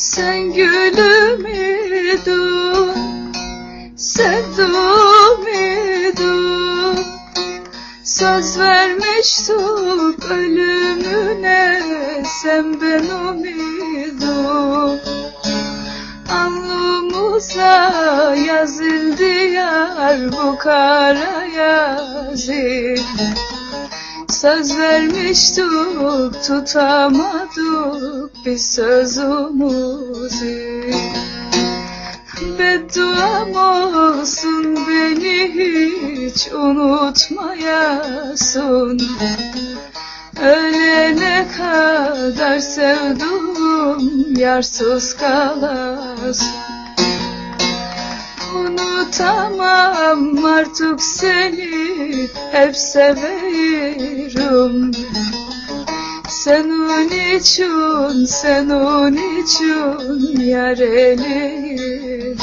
Sen gülüme dur Sen dume dur. Söz vermiştik ölümüne Sen ben umidum Alnımıza yazıldı yar bu kara yazı. Söz vermiştik tutamadık biz sözümüzü Bedduam olsun beni hiç unutmayasın. Ölene kadar sevduğum yarsız kalasın. Unutamam artık seni hep severim Senin için, senin için yar eleyim